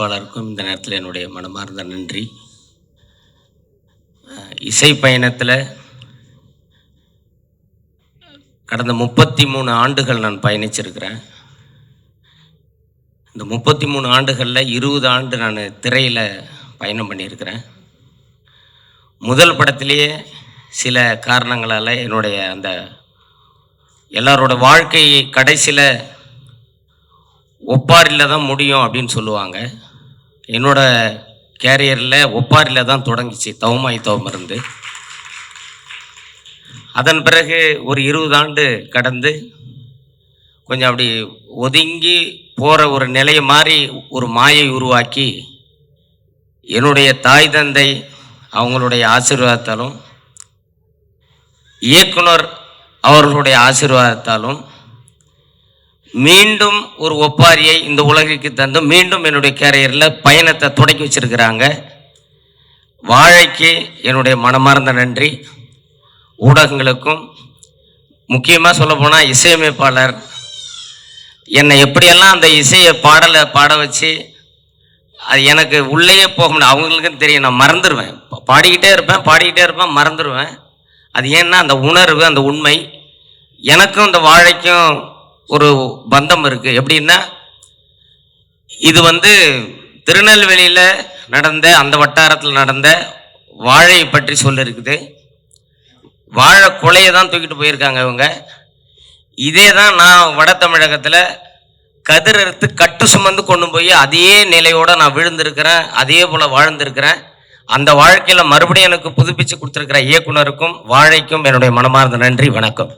பலருக்கும் இந்த நேரத்தில் என்னுடைய மனமார்ந்த நன்றி. இசை பயணத்தில் கடந்த முப்பத்தி மூணு ஆண்டுகள் நான் பயணிச்சிருக்கிறேன். இந்த முப்பத்தி மூணு ஆண்டுகளில் இருபது ஆண்டு நான் திரையில் பயணம் பண்ணியிருக்கிறேன். முதல் படத்திலேயே சில காரணங்களால் என்னுடைய அந்த எல்லாரோட வாழ்க்கையை கடைசியில் ஒப்பாரில் தான் முடியும் அப்படின்னு சொல்லுவாங்க. என்னோட கேரியரில் ஒப்பாரியில் தான் தொடங்கிச்சு தவமாய் தவம் இருந்து அதன் பிறகு ஒரு இருபது ஆண்டு கடந்து கொஞ்சம் அப்படி ஒதுங்கி போகிற ஒரு நிலையை மாதிரி ஒரு மாயை உருவாக்கி என்னுடைய தாய் தந்தை அவங்களுடைய ஆசீர்வாதத்தாலும் இயக்குனர் அவர்களுடைய ஆசீர்வாதத்தாலும் மீண்டும் ஒரு ஒப்பாரியை இந்த உலகிற்கு தந்து மீண்டும் என்னுடைய கேரியரில் பயணத்தை தொடக்கி வச்சிருக்கிறாங்க. வாழைக்கு என்னுடைய மனமார்ந்த நன்றி. ஊடகங்களுக்கும் முக்கியமாக சொல்லப்போனால் இசையமைப்பாளர் என்னை எப்படியெல்லாம் அந்த இசையை பாடலை பாட வச்சு அது எனக்கு உள்ளேயே போக முடியும். அவங்களுக்கும் தெரியும் நான் மறந்துடுவேன் பாடிக்கிட்டே இருப்பேன் பாடிக்கிட்டே இருப்பேன் மறந்துடுவேன் அது ஏன்னா அந்த உணர்வு அந்த உண்மை எனக்கும் இந்த வாழைக்கும் ஒரு பந்தம் இருக்குது எப்படின்னா இது வந்து திருநெல்வேலியில் நடந்த அந்த வட்டாரத்தில் நடந்த வாழையை பற்றி சொல்லியிருக்குது வாழை கொலையை தான் தூக்கிட்டு போயிருக்காங்க இவங்க. இதே தான் நான் வட தமிழகத்தில் கதிர் அறுத்து கட்டு சுமந்து கொண்டு போய் அதே நிலையோடு நான் விழுந்திருக்கிறேன். அதே போல் வாழ்ந்திருக்கிறேன். அந்த வாழ்க்கையில் மறுபடியும் எனக்கு புதுப்பிச்சு கொடுத்துருக்கிற இயக்குனருக்கும் வாழைக்கும் என்னுடைய மனமார்ந்த நன்றி வணக்கம்.